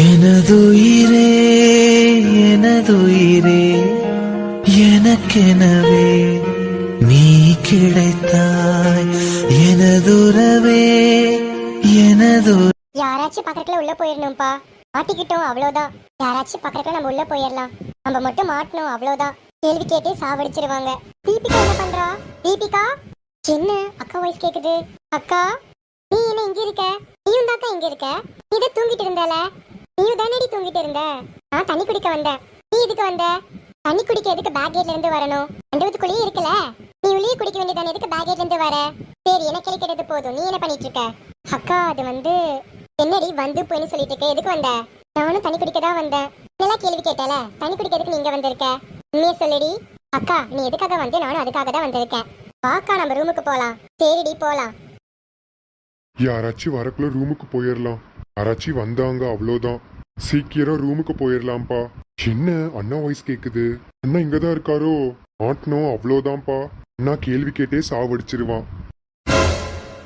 எனதுயிரே எனதுயிரே எனக்கெனவே நீ கிடைத்தாய். எனதுரவே எனது யாராச்சும் பக்கத்துல உள்ள போயிடணும்ப்பா மாட்டிக்கிட்டோம் அவ்வளவுதான் யாராச்சும் பக்கத்துல நம்ம உள்ள போயிடலாம் நம்ம மட்டும் மாட்டணும் அவ்வளவுதான் கேள்வி கேட்டே சாவடிச்சிருவாங்க. தீபிகா என்ன பண்றா? தீபிகா? என்ன? அக்கா வாய்ஸ் கேக்குது. அக்கா? இங்க இருக்க? நீயும் தாக்கா இங்க இருக்க? நீ தான் தூங்கிட்டு இருந்தால? நீயும் தானடி தூங்கிட்டு இருந்த? நான் தண்ணி குடிக்க வந்தேன் நீ எதுக்கு வந்த? தண்ணி குடிக்க எதுக்கு பேக்கேட்ல இருந்து வரணும்? மண்டபத்துக்குள்ளேயே இருக்கல. நீ உள்ளே குடிக்க வேண்டியதான? எதுக்கு பேக்கேட்ல இருந்து வர? சரி எனக்கு கிடைக்கிறது போதும். நீ என்ன பண்ணிட்டு இருக்க? அக்கா அது வந்து என்னடி வந்து போயின்னு சொல்லிட்டு இருக்க? எதுக்கு வந்த? நானும் தண்ணி குடிக்க தான் வந்தேன் நல்லா கேள்வி கேட்டல? தண்ணி குடிக்கிறதுக்கு நீங்க வந்திருக்க? உண்மையை சொல்லுடி. அக்கா நீ எதுக்காக வந்து? நானும் அதுக்காக தான் வந்திருக்கேன். வாக்கா நம்ம ரூமுக்கு போலாம். சரிடி போலாம். யாராச்சும் வரக்குள்ள ரூமுக்கு போயிடலாம் யாராச்சும் வந்தாங்க அவ்வளோதான். சீக்கிரம் ரூமுக்கு போயிடலாம்ப்பா என்ன அண்ணா வாய்ஸ் கேக்குது? அண்ணா இங்கதான் இருக்காரோ? மாட்டணும் அவ்வளோதான்ப்பா. அண்ணா கேள்வி கேட்டே சாவடிச்சிருவான்.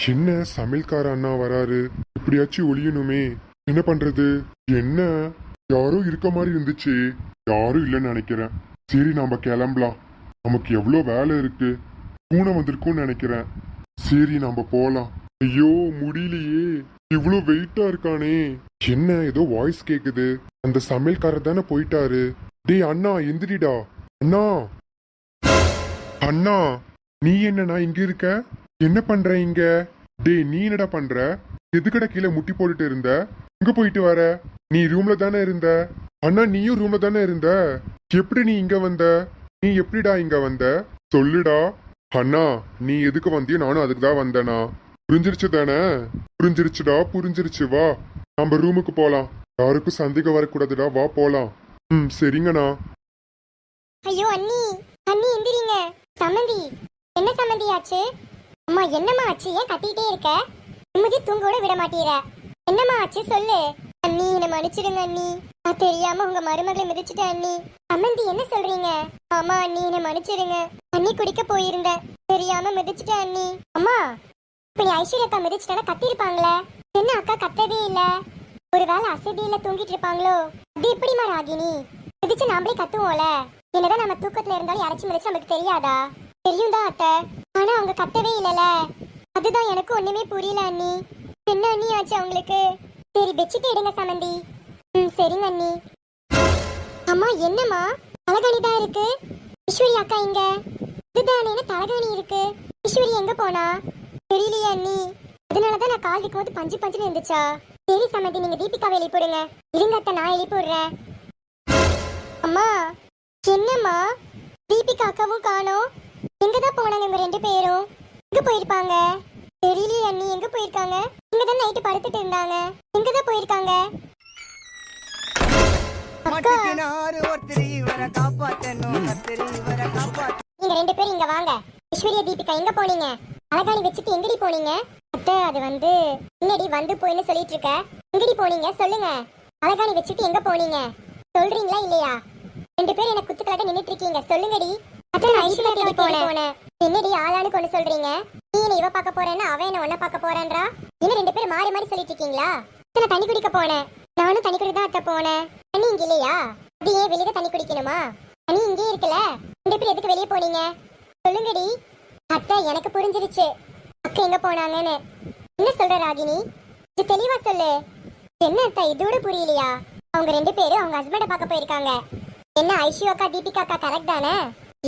என்ன சமையல்கார அண்ணா வராரு? இப்படியாச்சும் ஒளியணுமே. என்ன பண்றது? என்ன? யாரோ இருக்க மாதிரி இருந்துச்சு. யாரும் இல்லைன்னு நினைக்கிறேன். சரி நாம கிளம்பலாம். நமக்கு எவ்வளோ வேலை இருக்கு. பூனை வந்திருக்கும்னு நினைக்கிறேன். சரி நாம போகலாம் ஐயோ முடியலையே. இவ்வளோ வெயிட்டா இருக்கானே. என்ன ஏதோ வாய்ஸ் கேக்குது. அந்த சமையல்காரர் தானே போயிட்டாரு. டேய் அண்ணா எந்திரிடா. அண்ணா. அண்ணா நீ என்னண்ணா இங்க இருக்க? என்ன பண்ற இங்க? டேய் நீ என்னடா பண்ற? எதுக்கடா கீழே முட்டி போட்டுட்டு இருந்த? எங்க போயிட்டு வர? நீ ரூம்ல தானே இருந்த? அண்ணா நீயும் ரூம்ல தானே இருந்த? எப்படி நீ இங்க வந்த? நீ எப்படிடா இங்க வந்த? சொல்லுடா. அண்ணா நீ எதுக்கு வந்தியோ நானும் அதுக்கு தான் வந்தேனா? புரிஞ்சிருச்சு தானே புரிஞ்சிருச்சுடா புரிஞ்சிருச்சு. வா. நம்ம ரூமுக்கு போலாம். யாருக்கும் சந்தேகம் வரக்கூடாதுடா. வா போலாம். ம் சரிங்கண்ணா. ஐயோ அண்ணி. அண்ணி எந்திரிங்க. சம்மந்தி என்ன சம்மந்தி ஆச்சு? அம்மா என்னம்மா ஆச்சு? ஏன் கத்திட்டே இருக்க? நிம்மதி தூங்க கூட விட மாட்டீர என்னம்மா ஆச்சு? சொல்லு. அண்ணி என்ன மன்னிச்சிடுங்க அண்ணி. நான் தெரியாம உங்க மருமகளை மிதிச்சிட்டேன் அண்ணி. சம்மந்தி என்ன சொல்றீங்க? ஆமா அண்ணி என்ன மன்னிச்சிடுங்க. அண்ணி குடிக்க போயிருந்தேன். தெரியாம மிதிச்சிட்டேன் அண்ணி. அம்மா இப்ப நீ அக்கா மிதிச்சிட்டா கத்திருப்பாங்களே? என்ன அக்கா கத்தவே இல்ல? ஒருவேளை அசதியில தூங்கிட்டு இருப்பாங்களோ? அது எப்படிமா ராகினி? மிதிச்சு நாமளே கத்துவோம்ல. என்னதான் நம்ம தூக்கத்துல இருந்தாலும் இறச்சி மிதிச்சு நமக்கு தெரியாதா? தெரியும் தான் அத்தை. ஆனா அவங்க கத்தவே இல்லல. அதுதான் எனக்கு ஒண்ணுமே புரியல அண்ணி. என்ன அண்ணி ஆச்சு அவங்களுக்கு? சரி பெட்ஷீட் எடுங்க சமந்தி. ம் சரிங்க அண்ணி. அம்மா என்னம்மா? தலகாணி தான் இருக்கு? ஈஸ்வரி அக்கா இங்க. இதுதானேன்னு தலகாணி இருக்கு? ஈஸ்வரி எங்க போனா? தெரியலையே அண்ணி. அதனாலதான் நான் கால் வைக்கும்போது பஞ்சு பஞ்சுன்னு இருந்துச்சா? சரி சமந்தி நீங்க தீபிகாவை எழுப்பிடுங்க இருங்க அத்தை நான் எழுப்பி விடுறேன் அம்மா என்னம்மா? தீபிகா அக்காவும் காணோம். எங்க தான் போனாங்க இவங்க ரெண்டு பேரும்? எங்க போயிருப்பாங்க? தெரியலையே அண்ணி எங்க போயிருக்காங்க? இங்க தான் நைட்டு படுத்துட்டு இருந்தாங்க. எங்க தான் போயிருக்காங்க? அக்கா. நீங்க ரெண்டு பேரும் இங்க வாங்க. ஐஸ்வர்யா தீபிகா எங்க போனீங்க? அழகாணி வச்சுட்டு எங்கடி போனீங்க? அத்தை அது வந்து என்னடி வந்து போயின்னு சொல்லிட்டு இருக்க எங்கடி போனீங்க? சொல்லுங்க. அழகாணி வச்சுட்டு எங்க போனீங்க? சொல்றீங்களா இல்லையா? ரெண்டு பேரும் என்ன குத்துக்கலாட்ட நின்னுட்டு இருக்கீங்க சொல்லுங்கடி. அத்தை நான் ஐஸ்வர்யா போனேன். என்னடி ஆளானு கொண்டு சொல்றீங்க? நீ என்ன இவ பார்க்க போறேன்னா அவன் என்ன ஒன்ன பார்க்க போறேன்றா? இன்னும் ரெண்டு பேரும் மாறி மாறி சொல்லிட்டு இருக்கீங்களா நான் தண்ணி குடிக்க போனேன். நானும் தண்ணி குடிக்க தான் அத்தை போனேன். தண்ணி இங்க இல்லையா? அது ஏன் வெளியே தண்ணி குடிக்கணுமா? தண்ணி இங்கே இருக்குல்ல? ரெண்டு பேரும் எதுக்கு வெளியே போனீங்க? சொல்லுங்கடி. அத்தை எனக்கு புரிஞ்சிருச்சு. அக்கா எங்க போனாங்கன்னு. என்ன சொல்ற ராகினி? இது தெளிவா சொல்லு. என்ன அத்தை இதோட புரியலையா? அவங்க ரெண்டு பேரும் அவங்க ஹஸ்பண்ட பார்க்க போயிருக்காங்க. என்ன ஐஷு அக்கா தீபிகா அக்கா கரெக்ட் தானே?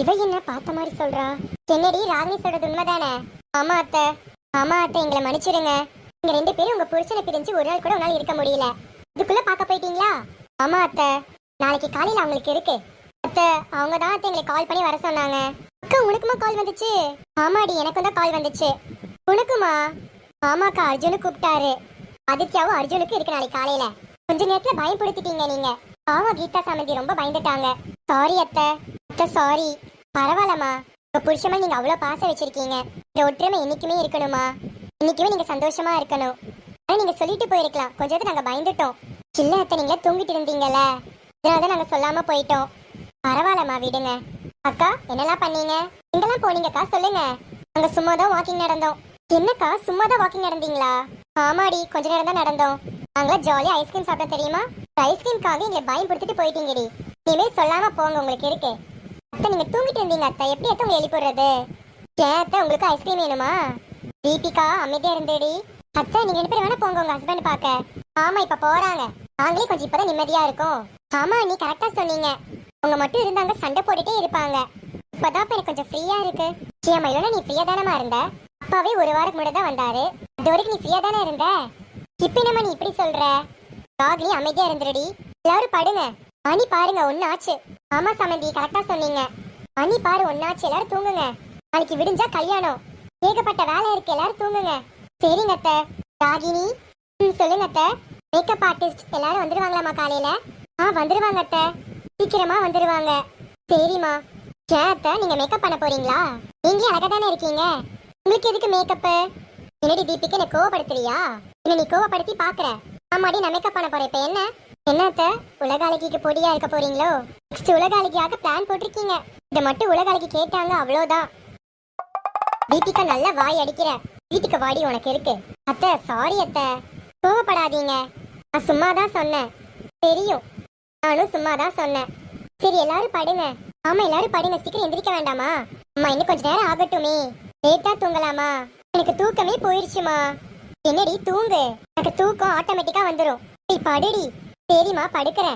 இவ என்ன பார்த்த மாதிரி சொல்றா? என்னடி ராகினி சொல்றது உண்மைதானே? ஆமா அத்தை. ஆமா அத்தை எங்களை மன்னிச்சிடுங்க நீங்க ரெண்டு பேரும் உங்க புருஷனை பிரிஞ்சு ஒரு நாள் கூட உங்களால இருக்க முடியல. இதுக்குள்ள பார்க்க போயிட்டீங்களா? ஆமா அத்தை. நாளைக்கு காலையில அவங்களுக்கு இருக்கு. அத்தை அவங்க தான் அத்தை எங்களை கால் பண்ணி வர சொன்னாங்க. அக்கா உனக்குமா கால் வந்துச்சு? ஆமாடி எனக்கும் தான் கால் வந்துச்சு. உனக்குமா? ஆமாக்கா அர்ஜுனு கூப்பிட்டாரு. ஆதித்யாவும் அர்ஜுனுக்கு இருக்கு நாளைக்கு காலையில. கொஞ்ச நேரத்துல பயப்படுத்திட்டீங்க நீங்க. பாவா கீதா சமந்தி ரொம்ப பயந்துட்டாங்க. சாரி அத்தை. அத்தை சாரி பரவாயில்லம்மா. உங்க புருஷமா நீங்க அவ்வளவு பாச வச்சிருக்கீங்க. இந்த ஒற்றுமை என்னைக்குமே இருக்கணுமா? இன்னைக்குமே நீங்க சந்தோஷமா இருக்கணும். ஆனா நீங்க சொல்லிட்டு போயிருக்கலாம். கொஞ்சம் நாங்க பயந்துட்டோம். இல்ல அத்தை நீங்களே தூங்கிட்டு இருந்தீங்கல்ல. இதனாலதான் நாங்க சொல்லாம போயிட்டோம். பரவாயில்லம்மா விடுங்க. அக்கா என்னெல்லாம் பண்ணீங்க? எங்கெல்லாம் போனீங்கக்கா? சொல்லுங்க. அங்க சும்மா தான் வாக்கிங் நடந்தோம். என்னக்கா சும்மா தான் வாக்கிங் நடந்தீங்களா? ஆமாடி கொஞ்ச நேரம் தான் நடந்தோம். நாங்களா ஜாலியா ஐஸ்கிரீம் சாப்பிட்டோம் தெரியுமா? ஐஸ்கிரீம்காக எங்களை பயம் கொடுத்துட்டு போயிட்டீங்கடி. இனிமேல் சொல்லாம போங்க உங்களுக்கு இருக்கு. அத்தை நீங்க தூங்கிட்டு இருந்தீங்க அத்தை. எப்படி அத்தை உங்களை எழுப்பிடுறது ஏன் அத்தை உங்களுக்கு ஐஸ்கிரீம் வேணுமா? தீபிகா அமைதியா இருந்தேடி. அத்தை நீங்க ரெண்டு பேரும் வேணா போங்க உங்க ஹஸ்பண்ட் பார்க்க. ஆமா இப்ப போறாங்க. நாங்களே கொஞ்சம் இப்பதான் நிம்மதியா இருக்கோம். ஆமா நீ கரெக்டா சொன்னீங்க. அவங்க மட்டும் இருந்தாங்க சண்டை போட்டுட்டே இருப்பாங்க. இப்பதான் இப்போ எனக்கு கொஞ்சம் ஃப்ரீயா இருக்கு. ஏமா நீ ஃப்ரீயா தானமா இருந்த? அப்பாவே ஒரு வாரம் முன்னாடி தான் வந்தாரு. அது வரைக்கும் நீ ஃப்ரீயா தானே இருந்த? இப்ப என்னம்மா நீ இப்படி சொல்ற? டாக்லி அமைதியா இருந்துருடி. எல்லாரும் படுங்க. மணி பாருங்க ஒன்னாச்சு ஆமா சமந்தி கரெக்டா சொன்னீங்க. மணி பாரு ஒன்னாச்சு எல்லாரும் தூங்குங்க. நாளைக்கு விடிஞ்சா கல்யாணம். ஏகப்பட்ட வேலை இருக்கு. எல்லாரும் தூங்குங்க. சரிங்க அத்த. ராகினி ம் சொல்லுங்க அத்த. மேக்கப் ஆர்டிஸ்ட் எல்லாரும் வந்துருவாங்களாமா காலையில? ஆ வந்துருவாங்க அத்தை. சீக்கிரமா வந்துருவாங்க. சரிம்மா. ஏன் அத்தை நீங்க மேக்கப் பண்ண போறீங்களா? நீங்க அழகா தானே இருக்கீங்க. உங்களுக்கு எதுக்கு மேக்கப்பு என்னடி தீபிக்கு என்ன கோவப்படுத்துறியா? என்ன நீ கோவப்படுத்தி பாக்குற. ஆமாடி நான் மேக்கப் பண்ண போறேன். இப்ப என்ன? என்ன அத்தை? உலக அழகிக்கு பொடியா இருக்க போறீங்களோ? நெக்ஸ்ட் உலக அழகியாக பிளான் போட்டிருக்கீங்க. இதை மட்டும் உலக அழகி கேட்டாங்க அவ்வளவுதான் தீபிகா நல்ல வாய் அடிக்கிற. வீட்டுக்கு வாடி உனக்கு இருக்கு. அத்தை சாரி அத்தை. கோவப்படாதீங்க. நான் சும்மா தான் சொன்னேன். தெரியும். நானும் சும்மா தான் சொன்னேன். சரி எல்லாரும் படுங்க. ஆமா எல்லாரும் படுங்க. சீக்கிரம் எந்திரிக்க வேண்டாமா? அம்மா இன்னும் கொஞ்ச நேரம் ஆகட்டுமே. லேட்டா தூங்கலாமா? எனக்கு தூக்கமே போயிருச்சுமா என்னடி தூங்கு. எனக்கு தூக்கம் ஆட்டோமேட்டிக்கா வந்துடும் நீ படுடி. சரிம்மா படுக்கிறேன்.